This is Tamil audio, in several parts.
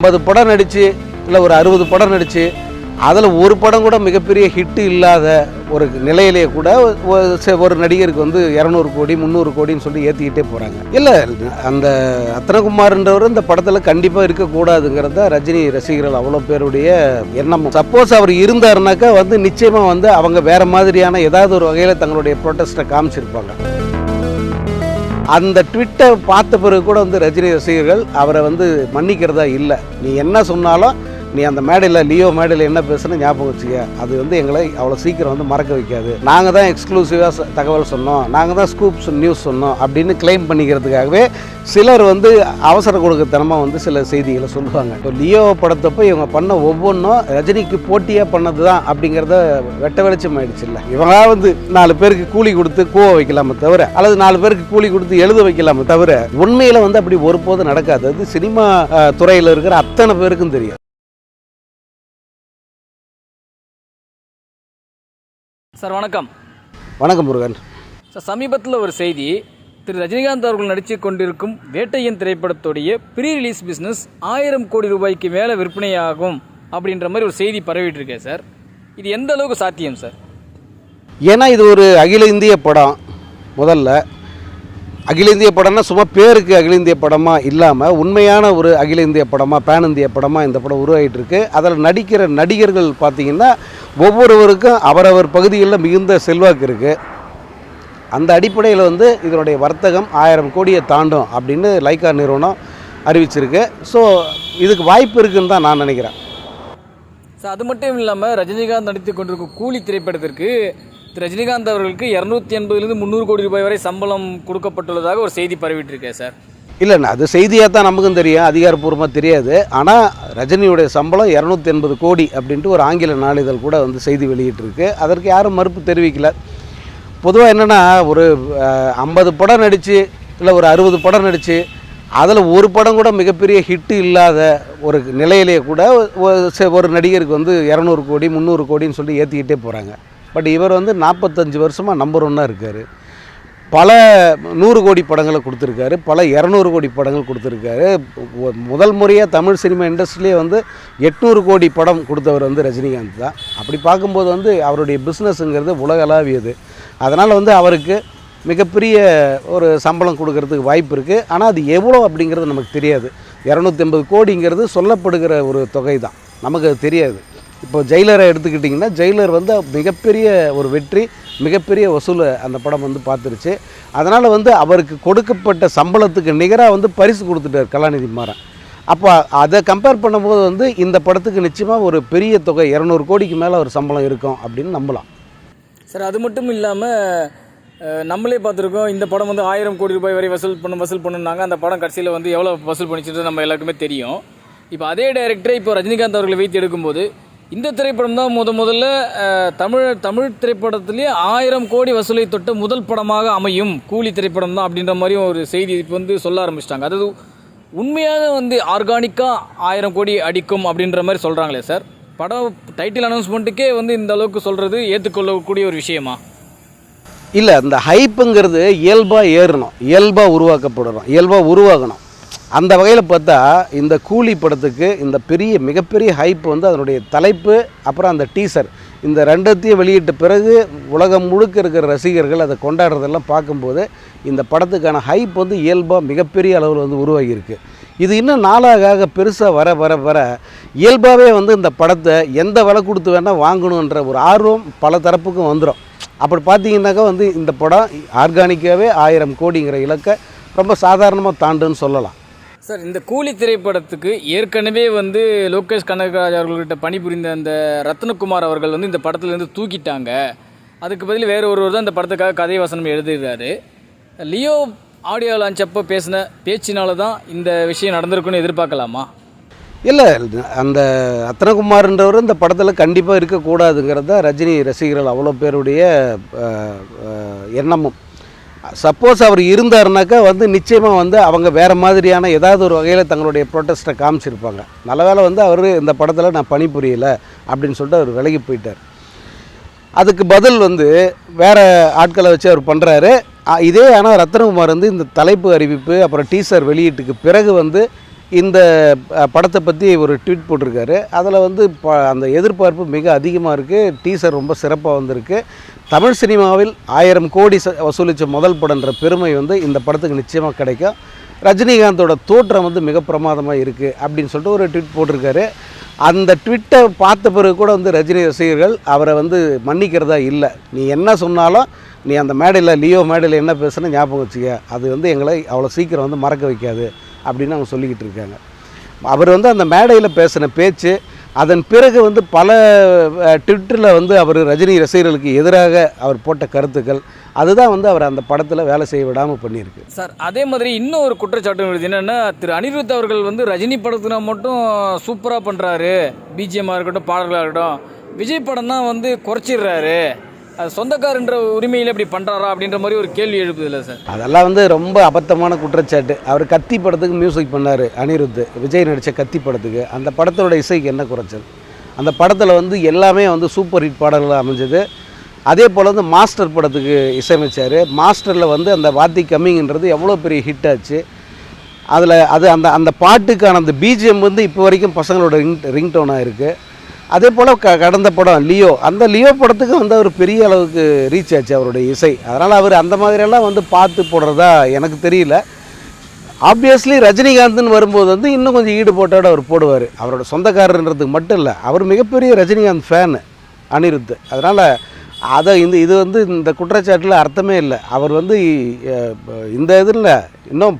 ஐம்பது படம் நடித்து இல்லை ஒரு அறுபது படம் நடித்து அதில் ஒரு படம் கூட மிகப்பெரிய ஹிட்டு இல்லாத ஒரு நிலையிலேயே கூட ஒரு ச- ஒரு நடிகருக்கு வந்து இரநூறு கோடி முந்நூறு கோடின்னு சொல்லி ஏற்றிக்கிட்டே போகிறாங்க இல்லை அந்த அத்தனகுமார்ன்றவர் இந்த படத்தில் கண்டிப்பாக இருக்கக்கூடாதுங்கிறத ரஜினி ரசிகர்கள் அவ்வளோ பேருடைய எண்ணம். சப்போஸ் அவர் இருந்தாருனாக்கா வந்து நிச்சயமாக வந்து அவங்க வேறு மாதிரியான ஏதாவது ஒரு வகையில் தங்களுடைய ப்ரொட்டஸ்ட்டை காமிச்சிருப்பாங்க. அந்த ட்விட்டை பார்த்த பிறகு கூட வந்து ரஜினி ரசிகர்கள் அவரை வந்து மன்னிக்கிறதா இல்லை. நீ என்ன சொன்னாலும் நீ அந்த மேடையில் லியோ மேடையில் என்ன பேசுன ஞாபகம் வச்சுக்க. அது வந்து எங்களை அவ்வளோ சீக்கிரம் வந்து மறக்க வைக்காது. நாங்கள் தான் எக்ஸ்க்ளூசிவாக தகவல் சொன்னோம். நாங்கள் தான் ஸ்கூப்ஸ் நியூஸ் சொன்னோம் அப்படின்னு கிளைம் பண்ணிக்கிறதுக்காகவே சிலர் வந்து அவசர கொடுக்கத்தனமாக வந்து சில செய்திகளை சொல்லுவாங்க. இப்போ லியோ படத்தப்போ இவங்க பண்ண ஒவ்வொன்றும் ரஜினிக்கு போட்டியாக பண்ணது தான் அப்படிங்கிறத வெட்ட வெளிச்சம் ஆயிடுச்சு இல்லை. இவங்களா வந்து நாலு பேருக்கு கூலி கொடுத்து கூவ வைக்கலாமே தவிர அல்லது நாலு பேருக்கு கூலி கொடுத்து எழுத வைக்கலாமே தவிர உண்மையில் வந்து அப்படி ஒருபோதும் நடக்காது. அது சினிமா துறையில் இருக்கிற அத்தனை பேருக்கும் தெரியும். சார் வணக்கம். வணக்கம் முருகன். சார் சமீபத்தில் ஒரு செய்தி திரு. ரஜினிகாந்த் அவர்கள் நடித்து கொண்டிருக்கும் வேட்டையன் திரைப்படத்துடைய ப்ரீ ரிலீஸ் பிஸ்னஸ் ஆயிரம் கோடி ரூபாய்க்கு மேலே விற்பனையாகும் அப்படின்ற மாதிரி ஒரு செய்தி பரவிட்டு இருக்கேன் சார். இது எந்த அளவுக்கு சாத்தியம் சார்? ஏன்னா இது ஒரு அகில இந்திய படம் முதல்ல. அகில இந்திய படம்னா சும்மா பேருக்கு அகில இந்திய படமாக இல்லாமல் உண்மையான ஒரு அகில இந்திய படமாக பேன் இந்திய படமாக இந்த படம் உருவாகிட்டு இருக்கு அதில் நடிக்கிற நடிகர்கள் பார்த்தீங்கன்னா ஒவ்வொருவருக்கும் அவரவர் பகுதிகளில் மிகுந்த செல்வாக்கு இருக்குது அந்த அடிப்படையில் வந்து இதனுடைய வர்த்தகம் ஆயிரம் கோடியை தாண்டும் அப்படின்னு லைக்கா நிறுவனம் அறிவிச்சிருக்கு. ஸோ இதுக்கு வாய்ப்பு இருக்குன்னு தான் நான் நினைக்கிறேன். சார் அது மட்டும் இல்லாமல் ரஜினிகாந்த் நடித்து கொண்டிருக்கும் கூலி திரைப்படத்திற்கு ரஜினிகாந்த் அவர்களுக்கு இரநூத்தி எண்பதுலேருந்து முந்நூறு கோடி ரூபாய் வரை சம்பளம் கொடுக்கப்பட்டுள்ளதாக ஒரு செய்தி பரவிட்டு இருக்கேன் சார் இல்லைண்ணா அது செய்தியாக தான் நமக்கும் தெரியும் அதிகாரப்பூர்வமாக தெரியாது. ஆனால் ரஜினியுடைய சம்பளம் இரநூத்தி எண்பது கோடி அப்படின்ட்டு ஒரு ஆங்கில நாளிதழ் கூட வந்து செய்தி வெளியிட்டிருக்கு. அதற்கு யாரும் மறுப்பு தெரிவிக்கல. பொதுவாக என்னென்னா ஒரு ஐம்பது படம் நடித்து இல்லை ஒரு அறுபது படம் நடித்து அதில் ஒரு படம் கூட மிகப்பெரிய ஹிட்டு இல்லாத ஒரு நிலையிலேயே கூட ஒரு ஒரு நடிகருக்கு வந்து இரநூறு கோடி முந்நூறு கோடின்னு சொல்லி ஏற்றிக்கிட்டே போகிறாங்க பட் இவர் வந்து நாற்பத்தஞ்சு வருஷமாக நம்பர் ஒன்னாக இருக்கார். பல நூறு கோடி படங்களை கொடுத்துருக்காரு. பல இரநூறு கோடி படங்கள் கொடுத்துருக்காரு. முதல் முறையாக தமிழ் சினிமா இண்டஸ்ட்ரியிலே வந்து எட்நூறு கோடி படம் கொடுத்தவர் வந்து ரஜினிகாந்த் தான். அப்படி பார்க்கும்போது வந்து அவருடைய பிஸ்னஸ்ங்கிறது உலகளாவியது. அதனால் வந்து அவருக்கு மிகப்பெரிய ஒரு சம்பளம் கொடுக்கறதுக்கு வாய்ப்பு இருக்குது ஆனால் அது எவ்வளோ அப்படிங்கிறது நமக்கு தெரியாது. இரநூத்தி ஐம்பது கோடிங்கிறது சொல்லப்படுகிற ஒரு தொகை தான் நமக்கு அது தெரியாது. இப்போ ஜெயிலரை எடுத்துக்கிட்டிங்கன்னா ஜெயிலர் வந்து மிகப்பெரிய ஒரு வெற்றி மிகப்பெரிய வசூலை அந்த படம் வந்து பார்த்துருச்சு. அதனால் வந்து அவருக்கு கொடுக்கப்பட்ட சம்பளத்துக்கு நிகராக வந்து பரிசு கொடுத்துட்டார் கலாநிதி மாறன். அப்போ அதை கம்பேர் பண்ணும்போது வந்து இந்த படத்துக்கு நிச்சயமாக ஒரு பெரிய தொகை இரநூறு கோடிக்கு மேலே ஒரு சம்பளம் இருக்கும் அப்படின்னு நம்பலாம். சார் அது மட்டும் இல்லாமல் நம்மளே பார்த்துருக்கோம் இந்த படம் வந்து ஆயிரம் கோடி ரூபாய் வரை வசூல் பண்ண வசூல் பண்ணுனாங்க. அந்த படம் கடைசியில் வந்து எவ்வளோ வசூல் பண்ணிச்சுட்டு நம்ம எல்லாருக்குமே தெரியும். இப்போ அதே டைரக்டரை இப்போ ரஜினிகாந்த் அவர்களை வைத்து எடுக்கும்போது இந்த திரைப்படம் தான் முத முதல்ல தமிழ் தமிழ் திரைப்படத்திலேயே ஆயிரம் கோடி வசூலை தொட்ட முதல் படமாக அமையும் கூலி திரைப்படம் தான் அப்படின்ற மாதிரி ஒரு செய்தி இப்போ வந்து சொல்ல ஆரம்பிச்சிட்டாங்க. அதாவது உண்மையாக வந்து ஆர்கானிக்காக ஆயிரம் கோடி அடிக்கும் அப்படின்ற மாதிரி சொல்கிறாங்களே சார். படம் டைட்டில் அனௌன்ஸ்மெண்ட்டுக்கே வந்து இந்த அளவுக்கு சொல்கிறது ஏற்றுக்கொள்ளக்கூடிய ஒரு விஷயமா? இல்லை அந்த ஹைப்புங்கிறது இயல்பாக ஏறணும். இயல்பாக உருவாக்கப்படணும். இயல்பாக உருவாகணும். அந்த வகையில் பார்த்தா இந்த கூலி படத்துக்கு இந்த பெரிய மிகப்பெரிய ஹைப் வந்து அதனுடைய தலைப்பு அப்புறம் அந்த டீசர் இந்த ரெண்டத்தையும் வெளியிட்ட பிறகு உலகம் முழுக்க இருக்கிற ரசிகர்கள் அதை கொண்டாடுறதெல்லாம் பார்க்கும்போது இந்த படத்துக்கான ஹைப் வந்து இயல்பாக மிகப்பெரிய அளவில் வந்து உருவாகியிருக்கு. இது இன்னும் நாளாக ஆக பெருசாக வர வர வர இயல்பாகவே வந்து இந்த படத்தை எந்த விலை கொடுத்து வேணால் வாங்கணுன்ற ஒரு ஆர்வம் பல தரப்புக்கும் வந்துடும் அப்படி பார்த்தீங்கன்னாக்கா வந்து இந்த படம் ஆர்கானிக்காகவே ஆயிரம் கோடிங்கிற இலக்கை ரொம்ப சாதாரணமாக தாண்டுன்னு சொல்லலாம். சார் இந்த கூலி திரைப்படத்துக்கு ஏற்கனவே வந்து லோகேஷ் கனகராஜ் அவர்கள்கிட்ட பணிபுரிந்த அந்த ரத்னகுமார் அவர்கள் வந்து இந்த படத்துலேருந்து தூக்கிட்டாங்க. அதுக்கு பதில் வேறு ஒருவர் தான் இந்த படத்துக்காக கதை வசனம் எழுதுகிறாரு லியோ ஆடியோ லான்ச் அப்போ பேசின பேச்சினால தான் இந்த விஷயம் நடந்திருக்குன்னு எதிர்பார்க்கலாமா? இல்லை அந்த அத்தனகுமார்ன்றவர் இந்த படத்தில் கண்டிப்பாக இருக்கக்கூடாதுங்கிறது தான் ரஜினி ரசிகர்கள் அவ்வளோ பேருடைய எண்ணமும். சப்போஸ் அவர் இருந்தாருனாக்கா வந்து நிச்சயமாக வந்து அவங்க வேறு மாதிரியான ஏதாவது ஒரு வகையில் தங்களுடைய ப்ரொட்டஸ்ட்டை காமிச்சிருப்பாங்க. நல்ல வேளை வந்து அவர் இந்த படத்தில் நான் பணிபுரியலை அப்படின்னு சொல்லிட்டு அவர் விலகி போயிட்டார். அதுக்கு பதில் வந்து வேறு ஆட்களை வச்சு அவர் பண்ணுறாரு இதே ஆனால் ரத்னகுமார் வந்து இந்த தலைப்பு அறிவிப்பு அப்புறம் டீசர் வெளியீட்டுக்கு பிறகு வந்து இந்த படத்தை பற்றி ஒரு ட்வீட் போட்டிருக்காரு. அதில் வந்து ப அந்த எதிர்பார்ப்பு மிக அதிகமாக இருக்குது டீசர் ரொம்ப சிறப்பாக வந்திருக்கு. தமிழ் சினிமாவில் ஆயிரம் கோடி ச- வசூலித்த முதல் படன்ற பெருமை வந்து இந்த படத்துக்கு நிச்சயமாக கிடைக்கும். ரஜினிகாந்தோட தோற்றம் வந்து மிக பிரமாதமாக இருக்குது அப்படின்னு சொல்லிட்டு ஒரு ட்வீட் போட்டிருக்காரு. அந்த ட்விட்டை பார்த்த பிறகு கூட வந்து ரஜினி ரசிகர்கள் அவரை வந்து மன்னிக்கிறதா இல்லை. நீ என்ன சொன்னாலும் நீ அந்த மேடையில் லியோ மேடையில் என்ன பேசுனா ஞாபகம் வச்சுக்க. அது வந்து எங்களை அவ்வளோ சீக்கிரம் வந்து மறக்க வைக்காது. அப்படின்னு அவங்க சொல்லிக்கிட்டு இருக்காங்க. அவர் வந்து அந்த மேடையில் பேசின பேச்சு அதன் பிறகு வந்து பல ட்விட்டரில் வந்து அவர் ரஜினி ரசிகர்களுக்கு எதிராக அவர் போட்ட கருத்துக்கள் அதுதான் வந்து அவர் அந்த படத்தில் வேலை செய்ய விடாமல் பண்ணியிருக்கு. சார் அதே மாதிரி இன்னும் ஒரு குற்றச்சாட்டு வருது திரு அனிருத் அவர்கள் வந்து ரஜினி படத்தில் மட்டும் சூப்பராக பண்ணுறாரு பிஜிஎம்மாக இருக்கட்டும் பாடல்களாக இருக்கட்டும். விஜய் படம் தான் வந்து குறைச்சிடுறாரு. அது சொந்தக்காரன்ற உரிமையில் இப்படி பண்ணுறாரா அப்படின்ற மாதிரி ஒரு கேள்வி எழுப்புதில்ல சார். அதெல்லாம் வந்து ரொம்ப அபத்தமான குற்றச்சாட்டு. அவர் கத்தி படத்துக்கு மியூசிக் பண்ணார் அனிருத். விஜய் நடித்த கத்தி படத்துக்கு. அந்த படத்தோட இசைக்கு என்ன குறைச்சல்? அந்த படத்தில் வந்து எல்லாமே வந்து சூப்பர் ஹிட் பாடல்கள் அமைஞ்சது. அதே போல் வந்து மாஸ்டர் படத்துக்கு இசையமைச்சார். மாஸ்டரில் வந்து அந்த வாத்தி கம்மிங்கிறது எவ்வளோ பெரிய ஹிட் ஆச்சு. அதில் அது அந்த அந்த பாட்டுக்கான அந்த பிஜிஎம் வந்து இப்போ வரைக்கும் பசங்களோட ரிங் ரிங்டோனாக இருக்குது அதே போல் க கடந்த படம் லியோ அந்த லியோ படத்துக்கு வந்து அவர் பெரிய அளவுக்கு ரீச் ஆச்சு அவருடைய இசை. அதனால் அவர் அந்த மாதிரியெல்லாம் வந்து பார்த்து போடுறதா எனக்கு தெரியல. ஆப்வியஸ்லி ரஜினிகாந்த்னு வரும்போது வந்து இன்னும் கொஞ்சம் ஈடுபாட்டோட அவர் போடுவார். அவரோட சொந்தக்காரன்றதுக்கு மட்டும் இல்லை அவர் மிகப்பெரிய ரஜினிகாந்த் ஃபேனு அனிருத். அதனால் அதை இந்த இது வந்து இந்த குற்றச்சாட்டில் அர்த்தமே இல்லை. அவர் வந்து இந்த இதில் இன்னும்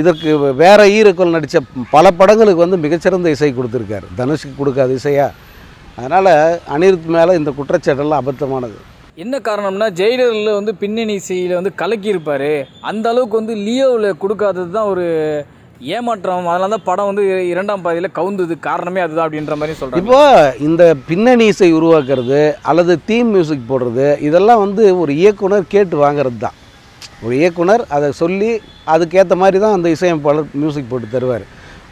இதற்கு வேறு ஈரக்கோள் நடித்த பல படங்களுக்கு வந்து மிகச்சிறந்த இசை கொடுத்துருக்காரு. தனுஷுக்கு கொடுக்காத இசையாக அதனால் அனிருத் மேலே இந்த குற்றச்சாட்டெல்லாம் அபத்தமானது. என்ன காரணம்னா ஜெயிலரில் வந்து பின்னணி இசையில் வந்து கலக்கியிருப்பார். அந்த அளவுக்கு வந்து லியோவில் கொடுக்காதது தான் ஒரு ஏமாற்றம். அதனால தான் படம் வந்து இரண்டாம் பாதியில் கவுந்தது. காரணமே அதுதான் அப்படின்ற மாதிரி சொல்கிறாங்க இப்போ இந்த பின்னணி இசை உருவாக்குறது அல்லது தீம் மியூசிக் போடுறது இதெல்லாம் வந்து ஒரு இயக்குனர் கேட்டு வாங்குறது தான். ஒரு இயக்குனர் அதை சொல்லி அதுக்கேற்ற மாதிரி தான் அந்த இசையமைப்பாளர் மியூசிக் போட்டு தருவார்.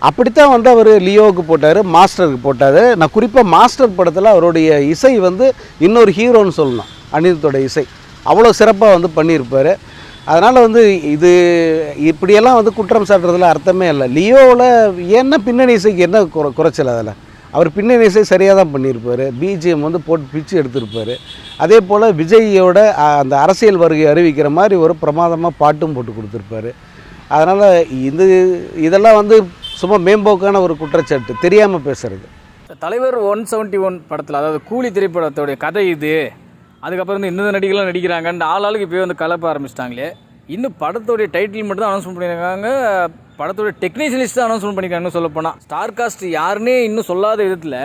அப்படித்தான் வந்து அவர் லியோவுக்கு போட்டார் மாஸ்டருக்கு போட்டார். நான் குறிப்பாக மாஸ்டர் படத்தில் அவருடைய இசை வந்து இன்னொரு ஹீரோன்னு சொல்லணும் அனிருத்தோட இசை. அவ்வளோ சிறப்பாக வந்து பண்ணியிருப்பார். அதனால் வந்து இது இப்படியெல்லாம் வந்து குற்றம் சாட்டுறதுல அர்த்தமே இல்லை. லியோவில் என்ன பின்னணி இசைக்கு என்ன குறை குறைச்சல் அதில்? அவர் பின்னணி இசை சரியாக தான் பண்ணியிருப்பார். பிஜிஎம் வந்து போட்டு பிச்சு எடுத்திருப்பார். அதே போல் விஜயோட அந்த அரசியல் வருகை அறிவிக்கிற மாதிரி ஒரு பிரமாதமாக பாட்டும் போட்டு கொடுத்துருப்பாரு. அதனால் இது இதெல்லாம் வந்து சும்மா மேம்போக்கான ஒரு குற்றச்சாட்டு தெரியாமல் பேசுறது. தலைவர் ஒன் செவன்ட்டி ஒன் படத்தில் அதாவது கூலி திரைப்படத்தோடைய கதை இது அதுக்கப்புறம் வந்து இந்த நடிகர்லாம் நடிக்கிறாங்கன்னு ஆள் ஆளுக்கு இப்போயே வந்து கலப்ப ஆரம்பிச்சிட்டாங்களே. இன்னும் படத்தோடைய டைட்டில் மட்டும் தான் அனௌன்ஸ்மெண்ட் பண்ணியிருக்காங்க படத்தோட டெக்னீஷியலிஸ்ட் தான் அனௌன்ஸ்மெண்ட் பண்ணியிருக்காங்கன்னு சொல்லப்போனால் ஸ்டார் காஸ்ட் யாருன்னே இன்னும் சொல்லாத விதத்தில்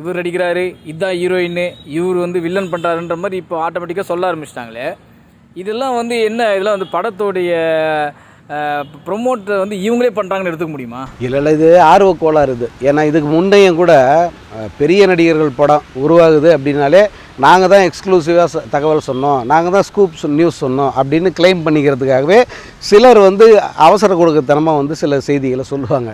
இவர் நடிக்கிறாரு இதான் ஹீரோயின் இவர் வந்து வில்லன் பண்ணுறாருன்ற மாதிரி இப்போ ஆட்டோமேட்டிக்காக சொல்ல ஆரம்பிச்சிட்டாங்களே. இதெல்லாம் வந்து என்ன இதெல்லாம் வந்து படத்தோடைய ப்ரொமோட் வந்து இவங்களே பண்ணுறாங்கன்னு எடுத்துக்க முடியுமா? இல்லை இல்லை இது ஆர்வ கோளாறு இது. ஏன்னா இதுக்கு முன்னையும் கூட பெரிய நடிகர்கள் படம் உருவாகுது அப்படின்னாலே நாங்கள் தான் எக்ஸ்க்ளூசிவாக தகவல் சொன்னோம். நாங்கள் தான் ஸ்கூப் நியூஸ் சொன்னோம் அப்படின்னு க்ளைம் பண்ணிக்கிறதுக்காகவே சிலர் வந்து அவசர கொடுக்கத்தனமாக வந்து சில செய்திகளை சொல்லுவாங்க.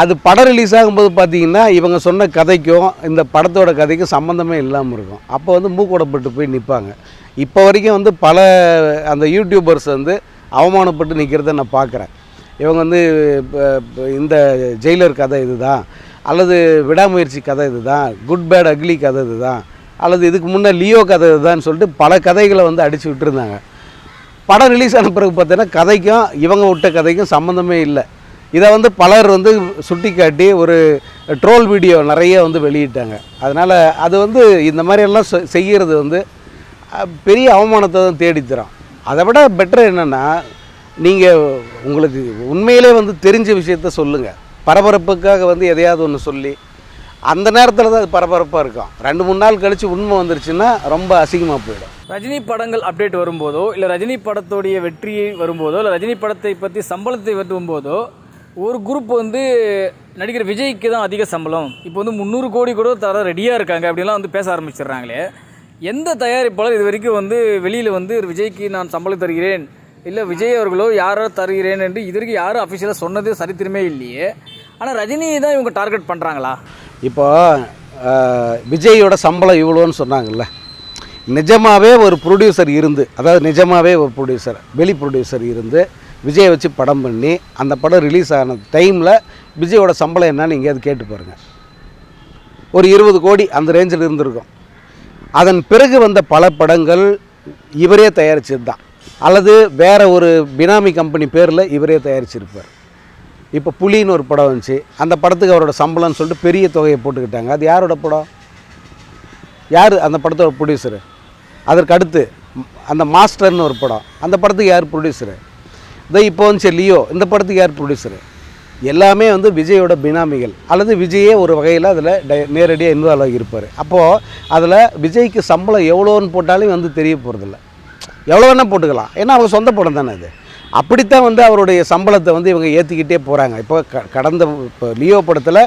அது படம் ரிலீஸ் ஆகும்போது பார்த்தீங்கன்னா இவங்க சொன்ன கதைக்கும் இந்த படத்தோட கதைக்கும் சம்மந்தமே இல்லாமல் இருக்கும். அப்போ வந்து மூக்கூடப்பட்டு போய் நிற்பாங்க இப்போ வரைக்கும் வந்து பல அந்த யூடியூபர்ஸ் வந்து அவமானப்பட்டு நிற்கிறத நான் பார்க்குறேன். இவங்க வந்து இந்த ஜெயிலர் கதை இதுதான். அல்லது விடாமுயற்சி கதை இதுதான். குட் பேட் அக்லி கதை இதுதான். அல்லது இதுக்கு முன்னே லியோ கதை இதுதான்னு சொல்லிட்டு பல கதைகளை வந்து அடித்து விட்டுருந்தாங்க. படம் ரிலீஸ் ஆன பிறகு பார்த்தீங்கன்னா கதைக்கும் இவங்க விட்ட கதைக்கும் சம்மந்தமே இல்லை. இதை வந்து பலர் வந்து சுட்டி காட்டி ஒரு ட்ரோல் வீடியோ நிறைய வந்து வெளியிட்டாங்க. அதனால் அது வந்து இந்த மாதிரியெல்லாம் செ- செய்கிறது வந்து பெரிய அவமானத்தை தான் தேடித்தரும் அதை விட பெட்டர் என்னென்னா நீங்கள் உங்களுக்கு உண்மையிலே வந்து தெரிஞ்ச விஷயத்த சொல்லுங்கள் பரபரப்புக்காக வந்து எதையாவது ஒன்று சொல்லி அந்த நேரத்தில் தான் அது பரபரப்பாக இருக்கும். ரெண்டு மூணு நாள் கழித்து உண்மை வந்துருச்சுன்னா ரொம்ப அசிங்கமாக போயிடும். ரஜினி படங்கள் அப்டேட் வரும்போதோ இல்லை ரஜினி படத்தோடைய வெற்றியை வரும்போதோ இல்லை ரஜினி படத்தை பற்றி சம்பளத்தை வரும்போதோ ஒரு குரூப் வந்து நடிகர் விஜய்க்கு தான் அதிக சம்பளம். இப்போ வந்து முந்நூறு கோடி கூட தர ரெடியாக இருக்காங்க அப்படிலாம் வந்து பேச ஆரம்பிச்சிடுறாங்களே. எந்த தயாரிப்பாளர் இது வரைக்கும் வந்து வெளியில் வந்து விஜய்க்கு நான் சம்பளம் தருகிறேன்? இல்லை விஜய் அவர்களோ யாரோ தருகிறேன் என்று இது வரைக்கும் யாரும் அஃபிஷியலாக சொன்னது சரித்திரமே இல்லையே. ஆனால் ரஜினியை தான் இவங்க டார்கெட் பண்ணுறாங்களா இப்போ விஜயோட சம்பளம் இவ்வளோன்னு சொன்னாங்கல்ல. நிஜமாகவே ஒரு ப்ரொடியூசர் இருந்து அதாவது நிஜமாகவே ஒரு ப்ரொடியூசர் வெளி ப்ரொடியூசர் இருந்து விஜயை வச்சு படம் பண்ணி அந்த படம் ரிலீஸ் ஆன டைமில் விஜயோட சம்பளம் என்னன்னு எங்கேயாவது கேட்டு பாருங்கள் ஒரு இருபது கோடி அந்த ரேஞ்சில் இருந்திருக்கும். அதன் பிறகு வந்த பல படங்கள் இவரே தயாரிச்சது தான் அல்லது வேற ஒரு பினாமி கம்பெனி பேரில் இவரே தயாரிச்சிருப்பார். இப்போ புலின்னு ஒரு படம் வந்துச்சு. அந்த படத்துக்கு அவரோட சம்பளம்னு சொல்லிட்டு பெரிய தொகையை போட்டுக்கிட்டாங்க. அது யாரோட படம்? யார்? அந்த படத்தோட ப்ரொடியூசரு அதற்கு அடுத்து அந்த மாஸ்டர்னு ஒரு படம். அந்த படத்துக்கு யார் ப்ரொடியூசரு இதோ இப்போ வந்துச்சு லியோ. இந்த படத்துக்கு யார் ப்ரொடியூசரு எல்லாமே வந்து விஜயோட பினாமிகள். அல்லது விஜயே ஒரு வகையில் அதில் நேரடியாக இன்வால்வ் ஆகியிருப்பார். அப்போது அதில் விஜய்க்கு சம்பளம் எவ்வளோன்னு போட்டாலும் வந்து தெரிய போகிறதில்ல எவ்வளோ வேணால் போட்டுக்கலாம். ஏன்னா அவங்க சொந்த படம் தானே அது. அப்படித்தான் வந்து அவருடைய சம்பளத்தை வந்து இவங்க ஏற்றிக்கிட்டே போகிறாங்க இப்போ க கடந்த இப்போ லியோ படத்தில்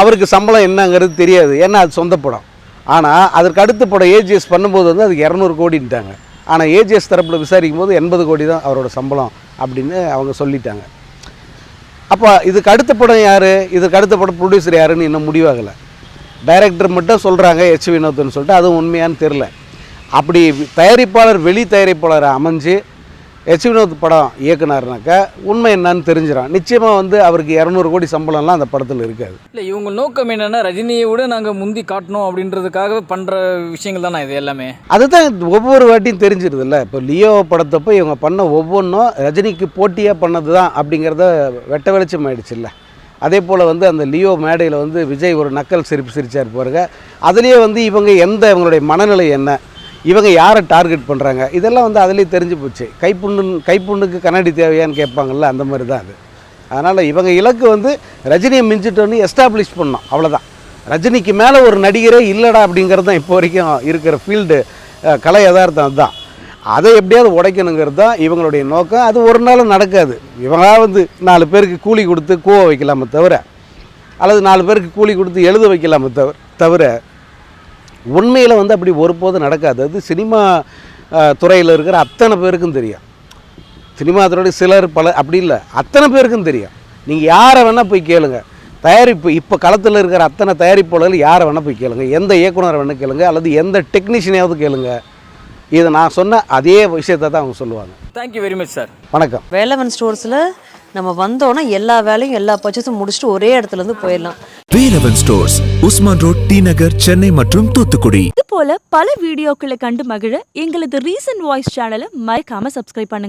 அவருக்கு சம்பளம் என்னங்கிறது தெரியாது. ஏன்னா அது சொந்த படம். ஆனால் அதற்கு அடுத்த படம் ஏஜிஎஸ் பண்ணும்போது வந்து அதுக்கு இரநூறு கோடின்ட்டாங்க. ஆனால் ஏஜிஎஸ் தரப்பில் விசாரிக்கும் போது எண்பது கோடி தான் அவரோட சம்பளம் அப்படின்னு அவங்க சொல்லிட்டாங்க. அப்போ இதுக்கு அடுத்த படம் யார்? இதுக்கு அடுத்த படம் ப்ரொடியூசர் யாருன்னு இன்னும் முடிவாகலை. டைரக்டர் மட்டும் சொல்கிறாங்க எச். வினோத்னு சொல்லிட்டு அதுவும் உண்மையான்னு தெரில அப்படி தயாரிப்பாளர் வெளி தயாரிப்பாளரை அமைஞ்சு எச் வினோத் படம் இயக்குனாருனாக்கா உண்மை என்னன்னு தெரிஞ்சிடும். நிச்சயமாக வந்து அவருக்கு இரநூறு கோடி சம்பளம்லாம் அந்த படத்தில் இருக்காது. இல்லை இவங்க நோக்கம் என்னன்னா ரஜினியை விட நாங்கள் முந்தி காட்டணும் அப்படின்றதுக்காக பண்ணுற விஷயங்கள் தானே இது எல்லாமே? அதுதான் ஒவ்வொரு வாட்டியும் தெரிஞ்சிருதுல்ல. இப்போ லியோ படத்தப்போ இவங்க பண்ண ஒவ்வொன்றும் ரஜினிக்கு போட்டியாக பண்ணது தான் அப்படிங்கிறத வெட்ட வெளிச்சம் ஆயிடுச்சுல்ல. அதே போல் வந்து அந்த லியோ மேடையில் வந்து விஜய் ஒரு நக்கல் சிரிப்பு சிரிச்சார் பாருங்க. அதுலேயே வந்து இவங்க எந்த இவங்களுடைய மனநிலை என்ன? இவங்க யாரை டார்கெட் பண்ணுறாங்க இதெல்லாம் வந்து அதுலேயே தெரிஞ்சு போச்சு. கைப்புண்ணு கைப்புண்ணுக்கு கண்ணாடி தேவையான்னு கேட்பாங்கல்ல அந்த மாதிரி தான் அது. அதனால் இவங்க இலக்கு வந்து ரஜினியை மிஞ்சிட்டோன்னு எஸ்டாப்ளிஷ் பண்ணோம். அவ்வளோதான் ரஜினிக்கு மேலே ஒரு நடிகரே இல்லைடா அப்படிங்கிறது தான் இப்போ வரைக்கும் இருக்கிற ஃபீல்டு கலை யதார்த்தம் அதுதான். அதை எப்படியாவது உடைக்கணுங்கிறது தான் இவங்களுடைய நோக்கம். அது ஒரு நாளும் நடக்காது. இவங்களா வந்து நாலு பேருக்கு கூலி கொடுத்து கூவ வைக்கலாமே தவிர அல்லது நாலு பேருக்கு கூலி கொடுத்து எழுத வைக்கலாமே தவிர தவிர உண்மையில் வந்து அப்படி ஒருபோதும் நடக்காது. அது சினிமா துறையில் இருக்கிற அத்தனை பேருக்கும் தெரியும். சினிமா துறையில் சிலர் பல அப்படி இல்லை. அத்தனை பேருக்கும் தெரியும். நீங்கள் யாரை வேணால் போய் கேளுங்க. தயாரிப்பு இப்போ களத்தில் இருக்கிற அத்தனை தயாரிப்பாளர்கள் யாரை வேணால் போய் கேளுங்க. எந்த இயக்குனரை வேணால் கேளுங்க. அல்லது எந்த டெக்னீஷியனையாவது கேளுங்க. இதை நான் சொன்ன அதே விஷயத்தை தான் அவங்க சொல்லுவாங்க. தேங்க்யூ வெரி மச் சார் வணக்கம். வேலவன் ஸ்டோர்ஸில் நம்ம வந்தோன்னா எல்லா வேலையும் எல்லா பர்ச்சேஸும் முடிச்சுட்டு ஒரே இடத்துல இருந்து போயிடலாம். Velavan stores Usman road T Nagar Chennai மற்றும் தூத்துக்குடி. இது போல பல வீடியோக்களை கண்டு மகிழ எங்களது ரீசன்ட் வாய்ஸ் சேனலை மறக்காம சப்ஸ்கிரைப் பண்ணுங்க.